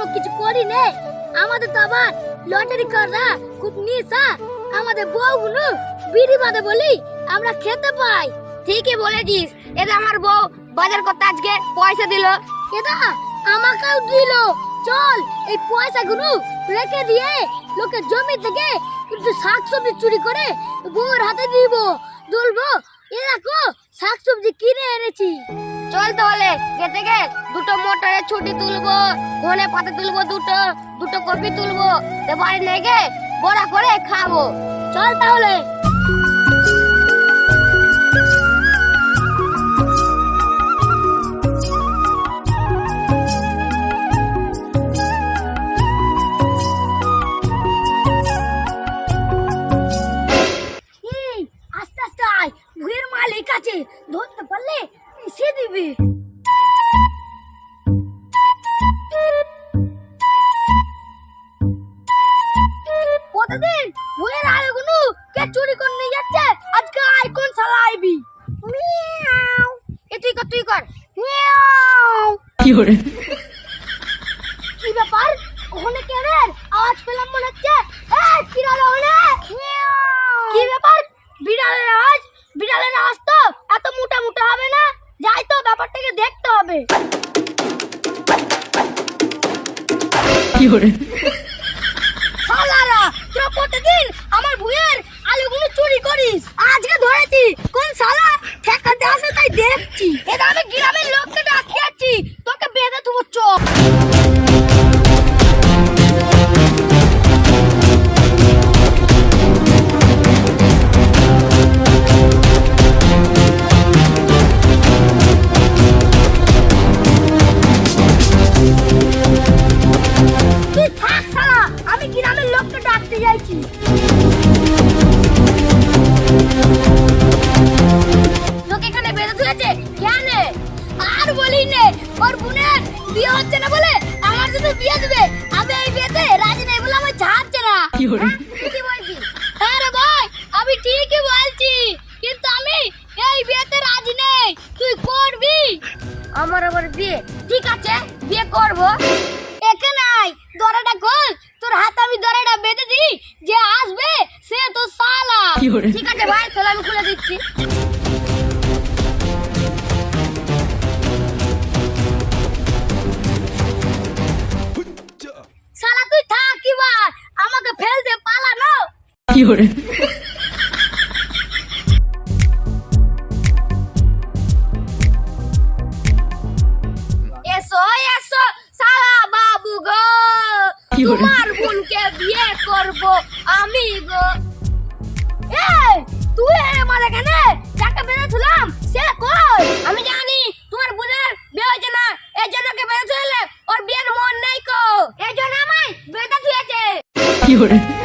কোনো কিছু করি নে। আমাদের তো আবার লটারি করা খুব নিশা। আমাদের বউগুলো বিড়ি বাঁধে বলি আমরা খেতে পাই। ঠিকই বলেছিস। এটা আমার বউ বাজার করতে আজকে পয়সা দিল। এটা আমাকেও দিল। চল, এই পয়সাগুলো রেখে দিয়ে লোকের জমি থেকে একটু শাকসবজি চুরি করে বউর হাতে দিব। দেখো শাকসবজি কিনে এনেছি। চল তাহলে গেতে গে দুটো মোটরের ছুটি তুলবো, ধনে পাতা তুলবো দুটো দুটো কপি তুলবো বাড়ি লেগে বড়া করে খাব। চল তাহলে। দিবি প্রতিদিন ভুয়ের আয়গুলো কে চুরি করে নিয়ে যাচ্ছে? আজকে আয় কোন শালা আইবি। এ তুই কর তুই কর। কি hore কি ব্যাপার? ওখানে কে রে? আওয়াজ পেলাম মনে হচ্ছে। এই বিড়াল ওখানে? কি ব্যাপার? বিড়ালের আওয়াজ বিড়ালের আওয়াজ তো এত মোটা মোটা হবে না যাই তো ব্যাপারটাকে দেখতে হবে কি hore ডাকতে লোক এখানে বেঁধে ধুয়েছে কেন? আর বলি নে ওর বোনের বিয়ে হচ্ছে না বলে আমার যদি বিয়ে দেবে। আমি এই বিয়েতে রাজি নেই বলে আমার ছাড়ছে না। কি? হ্যাঁ, ঠিকই বলছি। হ্যাঁ রে ভাই আমি ঠিকই বলছি। কিন্তু আমি এই বিয়েতে রাজি নেই। তুই করবি? আমার আবার বিয়ে ঠিক আছে? বিয়ে করব একে নাই দড়াটা খোল তোর হাতে আমি দড়াটা বেঁধে দিই যে আসবে সে তো সালা কি বলে? ঠিক আছে ভাই চল আমি খুলে দিচ্ছি। শালা তুই থাক এবার। আমাকে ফেলতে পালানো কি hore এসো এসো সালা বাবু গো। কি? তোমার বোনকে বিয়ে করব আমি গো। এই, তুই আমার এখানে? যাকে বেরোছিলাম সে কই? আমি জানি, তোমার বোনের বিয়ে হয়েছে না, এই জন্য কে বেঁধেছিলে ওর বিয়ের মন নেই কো। এই জন্য আমায় বেটা দিয়েছে। কি hore